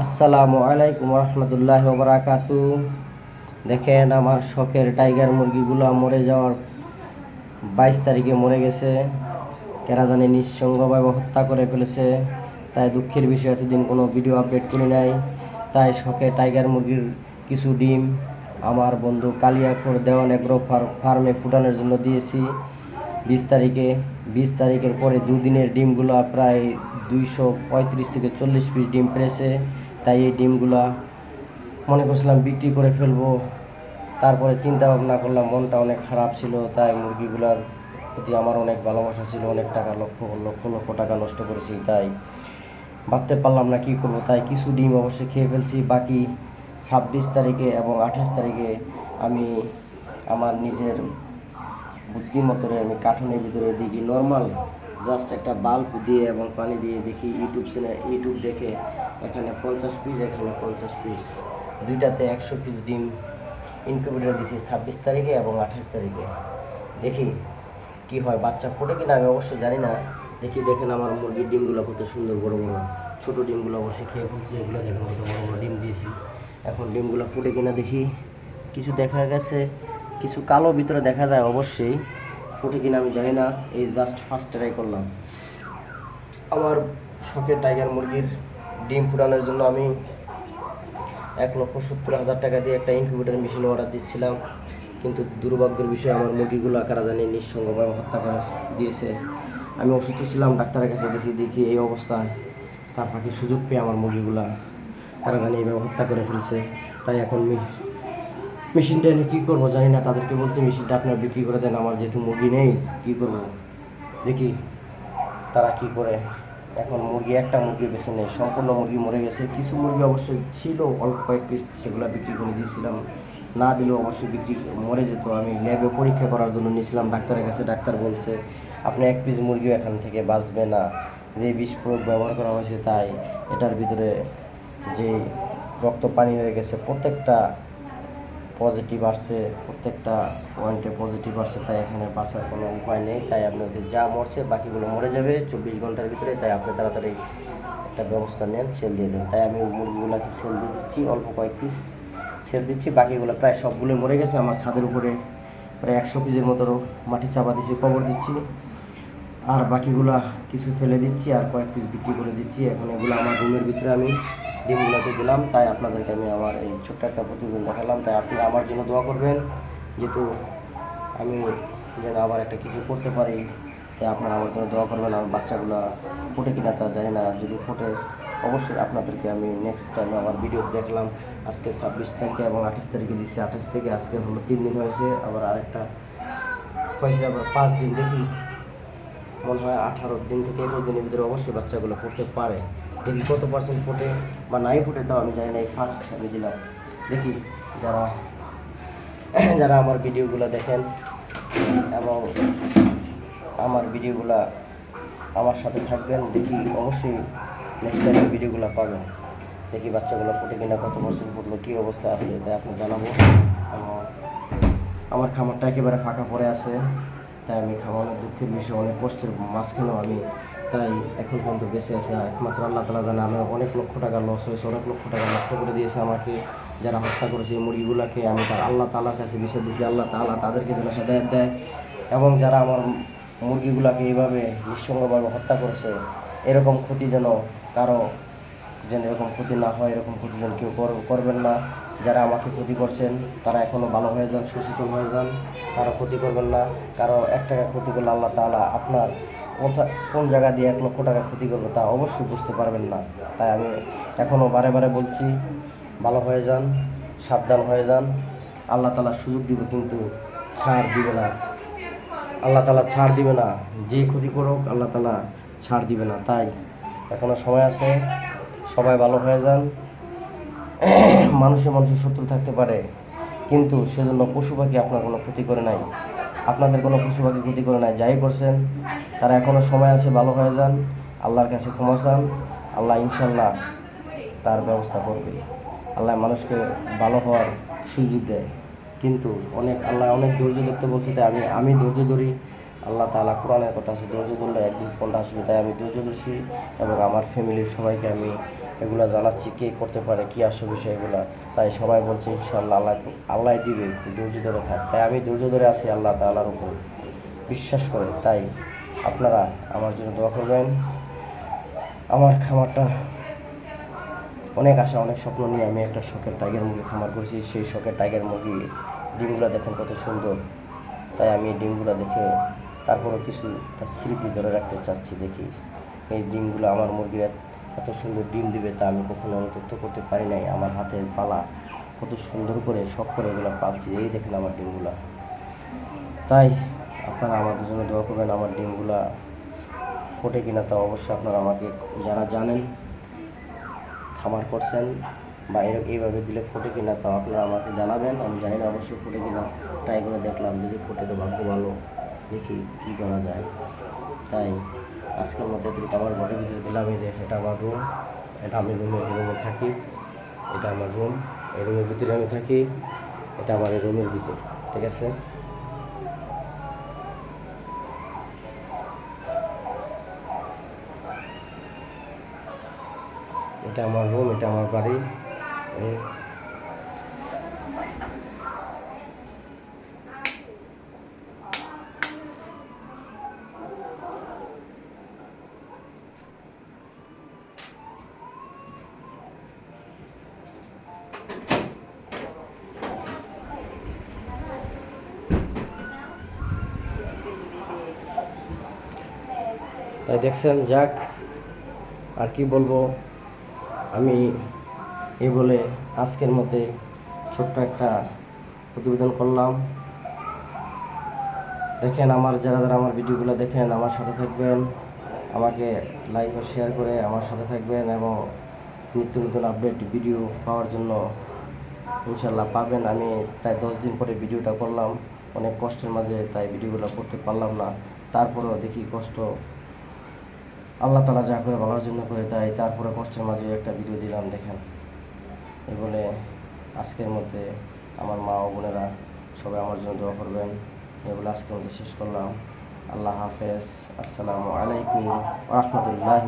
আসসালামু আলাইকুম রহমতুল্লাহ বারাকাতু দেখেন আমার শখের টাইগার মুরগিগুলো মরে যাওয়ার বাইশ তারিখে মরে গেছে। কেরা জানি নিঃসঙ্গভাবে হত্যা করে ফেলেছে। তাই দুঃখের বিষয়, এতদিন কোনো ভিডিও আপডেট করি নাই। তাই শখে টাইগার মুরগির কিছু ডিম আমার বন্ধু কালিয়াখোর দেওয়ান এগ্রো ফার্মে ফুটানোর জন্য দিয়েছি। বিশ তারিখে, বিশ তারিখের পরে দুদিনের ডিমগুলো প্রায় দুইশো পঁয়ত্রিশ থেকে চল্লিশ পিস ডিম পেরেছে। তাই এই ডিমগুলা মনে করছিলাম বিক্রি করে ফেলব। তারপরে চিন্তা ভাবনা করলাম, মনটা অনেক খারাপ ছিল, তাই মুরগিগুলার প্রতি আমার অনেক ভালোবাসা ছিল, অনেক টাকা লক্ষ লক্ষ লক্ষ টাকা নষ্ট করেছি, তাই ভাবতে পারলাম না কী করব। তাই কিছু ডিম অবশ্যই খেয়ে ফেলছি। বাকি ছাব্বিশ তারিখে এবং আঠাশ তারিখে আমি আমার নিজের বুদ্ধিমতরে আমি কার্টুনের ভিতরে দেখি নর্মাল জাস্ট একটা বাল্ব দিয়ে এবং পানি দিয়ে দেখি ইউটিউব চ্যানেল ইউটিউব দেখে এখানে পঞ্চাশ পিস এখানে পঞ্চাশ পিস দুইটাতে একশো পিস ডিম ইনকিউবেটার দিছি ছাব্বিশ তারিখে এবং আঠাশ তারিখে। দেখি কি হয়, বাচ্চা ফোটে কিনা আমি অবশ্যই জানি না। দেখি, দেখেন আমার মুরগির ডিমগুলো কত সুন্দর বড় বড়। ছোটো ডিমগুলো অবশ্যই খেয়ে ফেলছি, এগুলো দেখেন কত বড় বড় ডিম দিয়েছি। এখন ডিমগুলো ফুটে কিনা দেখি। কিছু দেখা গেছে, কিছু কালো ভিতরে দেখা যায় অবশ্যই। ফুটে কিনা আমি জানি না, এই জাস্ট ফার্স্ট ট্রাই করলাম। আমার শখের টাইগার মুরগির ডিম ফুটানোর জন্য আমি এক লক্ষ সত্তর হাজার টাকা দিয়ে একটা ইনকিউবেটর মেশিন অর্ডার দিচ্ছিলাম। কিন্তু দুর্ভাগ্যের বিষয়ে, আমার মুরগিগুলো কারা জানি নিঃসঙ্গভাবে হত্যা করে দিয়েছে। আমি অসুস্থ ছিলাম, ডাক্তারের কাছে গেছি, দেখি এই অবস্থায়। তার ফাঁকে সুযোগ পেয়ে আমার মুরগিগুলা? তারা জানি এইভাবে হত্যা করে ফেলছে। তাই এখন মেশিনটা এনে কী করব জানি না, তাদেরকে বলছি মেশিনটা আপনার বিক্রি করে দেন, আমার যেহেতু মুরগি নেই, কী করব? দেখি তারা কি করে। এখন মুরগি, একটা মুরগি বেছে নেই, সম্পূর্ণ মুরগি মরে গেছে। কিছু মুরগি অবশ্যই ছিল, অল্প কয়েক পিস সেগুলো বিক্রি করে দিয়েছিলাম। না দিলেও অবশ্যই বিক্রি মরে যেত। আমি ল্যাবে পরীক্ষা করার জন্য নিয়েছিলাম, ডাক্তারের কাছে ডাক্তার বলছে, আপনি এক পিস মুরগিও এখান থেকে বাঁচবে না। যে বিষ প্রয়োগ ব্যবহার করা হয়েছে তাই এটার ভিতরে যে রক্ত পানি হয়ে গেছে, প্রত্যেকটা পজিটিভ আসছে, প্রত্যেকটা পয়েন্টে পজিটিভ আসছে, তাই এখানে বাঁচার কোনো উপায় নেই। তাই আপনি হচ্ছে যা মরছে, বাকিগুলো মরে যাবে। চব্বিশ ঘণ্টার ভিতরে তাই আপনি তাড়াতাড়ি একটা ব্যবস্থা নেন সেল দিয়ে দেন। তাই আমি মুরগিগুলোকে সেল দিয়ে দিচ্ছি, অল্প কয়েক পিস সেল দিচ্ছি। বাকিগুলো প্রায় সবগুলো মরে গেছে। আমার ছাদের উপরে প্রায় একশো পিসের মতো মাটি চাপা দিচ্ছি কবর দিচ্ছি। আর বাকিগুলা কিছু ফেলে দিচ্ছি, আর কয়েক পিস বিক্রি করে দিচ্ছি। এখন এগুলো আমার রুমের ভিতরে আমি ডিমগুলোতে দিলাম, তাই আপনাদেরকে আমি আমার এই ছোট্ট একটা প্রতিবেদন দেখালাম। তাই আপনারা আমার জন্য দোয়া করবেন, যেহেতু আমি যেন আবার একটা কিছু করতে পারি, তাই আপনারা আমার জন্য দোয়া করবেন। আমার বাচ্চাগুলো ফোটে কিনা তা জানি না, যদি ফোটে, অবশ্যই আপনাদেরকে আমি নেক্সট টাইম আমার ভিডিও দেখলাম। আজকে ছাব্বিশ তারিখে এবং আঠাশ তারিখে দিচ্ছি আঠাশ থেকে আজকে হলো তিন দিন হয়েছে, আবার আরেকটা হয়েছে আবার পাঁচ দিন দেখি। মনে হয় আঠারো দিন থেকে একুশ দিনের ভিতরে অবশ্যই বাচ্চাগুলো পড়তে পারে। দেখি কত পার্সেন্ট ফোটে বা নাই ফুটে, তাও আমি জানি না, এই ফার্স্ট আমি দিলাম। দেখি যারা যারা আমার ভিডিওগুলো দেখেন এবং আমার ভিডিওগুলো আমার সাথে থাকবেন, দেখি অবশ্যই নেক্সট টাইম ভিডিওগুলো পাবেন। দেখি বাচ্চাগুলো ফুটে কিনা, কত পার্সেন্ট ফুটলো, কী অবস্থা আছে তাই আপনি জানাব। আমার আমার খামারটা একেবারে ফাঁকা পড়ে আছে, তাই আমি খামারের দুঃখের বিষয় অনেক কষ্টের মাঝখানেও আমি তাই এখন পর্যন্ত বেঁচে আছে। একমাত্র আল্লাহ তালা জানে আমি অনেক লক্ষ টাকা লস হয়েছে, অনেক লক্ষ টাকা নষ্ট করে দিয়েছে আমাকে। যারা হত্যা করেছে মুরগিগুলোকে আমি তার আল্লাহ তালার কাছে বিষয় দিয়েছি। আল্লাহ তালা তাদেরকে যেন হেদায়ত দেয় এবং যারা আমার মুরগিগুলোকে এইভাবে নিঃসঙ্গভাবে হত্যা করেছে, এরকম ক্ষতি যেন কারও যেন এরকম ক্ষতি না হয়, এরকম ক্ষতি যেন কেউ কর- করবেন না। যারা আমাকে ক্ষতি করছেন, তারা এখনও ভালো হয়ে যান সচেতন হয়ে যান। কারও ক্ষতি করবেন না। কারও এক টাকা ক্ষতি করলে আল্লাহ তালা আপনার কোথা কোন জায়গা দিয়ে এক লক্ষ টাকা ক্ষতি করবে তা অবশ্যই বুঝতে পারবেন না। তাই আমি এখনও বারে বারে বলছি, ভালো হয়ে যান, সাবধান হয়ে যান। আল্লাহ তালা সুযোগ দিবে কিন্তু ছাড় দিবে না। আল্লাহ তালা ছাড় দিবে না। যে ক্ষতি করুক, আল্লাহ তালা ছাড় দিবে না। তাই এখনও সময় আছে, সবাই ভালো হয়ে যান। মানুষে মানুষের শত্রু থাকতে পারে, কিন্তু সেজন্য পশু পাখি আপনার কোনো ক্ষতি করে নাই। আপনাদের কোনো পশু পাখি ক্ষতি করে নাই, যাই করছেন, তারা এখনও সময় আছে, ভালো হয়ে যান, আল্লাহর কাছে ক্ষমা চান, আল্লাহ ইনশাল্লাহ তার ব্যবস্থা করবে। আল্লাহ মানুষকে ভালো হওয়ার সুযোগ দেয়। কিন্তু অনেক, আল্লাহ অনেক ধৈর্য ধরতে বলছে, তাই আমি আমি ধৈর্য ধরি। আল্লাহ তাআলা কোরআনের কথা আছে, ধৈর্য ধরলে একদিন ফলটা আসবে, তাই আমি ধৈর্য ধরছি এবং আমার ফ্যামিলির সবাইকে আমি এগুলা জানাচ্ছি কে করতে পারে, কি আসে বিষয় এগুলা? তাই সবাই বলছে ইনশাল্লাহ আল্লাহ আল্লাহ দিবে তুই ধৈর্য ধরে থাক। তাই আমি ধৈর্য ধরে আছি আল্লাহ তাআলার উপর। বিশ্বাস করে, তাই আপনারা আমার জন্য দোয়া করবেন। আমার খামারটা অনেক আশা, অনেক স্বপ্ন নিয়ে আমি একটা শখের টাইগার মুরগি খামার করেছি। সেই শখের টাইগার মুরগি ডিমগুলো দেখেন কত সুন্দর। তাই আমি ডিমগুলো দেখে তারপরে কিছু একটা স্মৃতি ধরে রাখতে চাচ্ছি দেখি। এই ডিমগুলো আমার মুরগির এত- সুন্দর ডিম দিবে তা আমি কখনো অনুতপ্ত করতে পারি নাই। আমার হাতের পালা কত সুন্দর করে শখ করে এগুলো পালছি। এই দেখেন আমার ডিমগুলা। তাই আপনারা আমাদের জন্য দোয়া করবেন, আমার ডিমগুলা ফোটে কিনা তা অবশ্যই আপনারা আমাকে যারা জানেন, খামার করছেন বা এইভাবে দিলে ফোটে কিনা তাও আপনারা আমাকে জানাবেন। আমি জানি না অবশ্যই ফোটে কিনা, ট্রাই করে দেখলাম। যদি ফোটে তো ভাগ্য ভালো, দেখি কী করা যায়। তাই আজকের মতো এটুকু আমার ঘরের ভিতরে দিলাম, এই দেখ এটা আমার রুম এটা আমি রুমে রুমে থাকি, এটা আমার রুম এই রুমের ভিতরে আমি থাকি, এটা আমার এই রুমের ভিতর, ঠিক আছে? এটা আমার রুম এটা আমার বাড়ি তাই দেখছেন, যাক, আর কি বলব, আমি এ বলে আজকের মতে ছোট্ট একটা প্রতিবেদন করলাম। দেখেন আমার, যারা যারা আমার ভিডিওগুলো দেখেন, আমার সাথে থাকবেন, আমাকে লাইক ও শেয়ার করে আমার সাথে থাকবেন এবং নিত্য নতুন আপডেট ভিডিও পাওয়ার জন্য ইনশাল্লাহ পাবেন। আমি প্রায় দশ দিন পরে ভিডিওটা করলাম, অনেক কষ্টের মাঝে তাই ভিডিওগুলো করতে পারলাম না। তারপরেও দেখি কষ্ট আল্লাহ তালা যা করে ভালোর জন্য করে তাই তারপরে কষ্টের মাঝে একটা ভিডিও দিলাম, দেখেন। এ বলে আজকের মধ্যে আমার মা ও বোনেরা সবাই আমার জন্য দোয়া করবেন। এ বলে আজকের মধ্যে শেষ করলাম। আল্লাহ হাফেজ। আসসালামু আলাইকুম রহমতুল্লাহ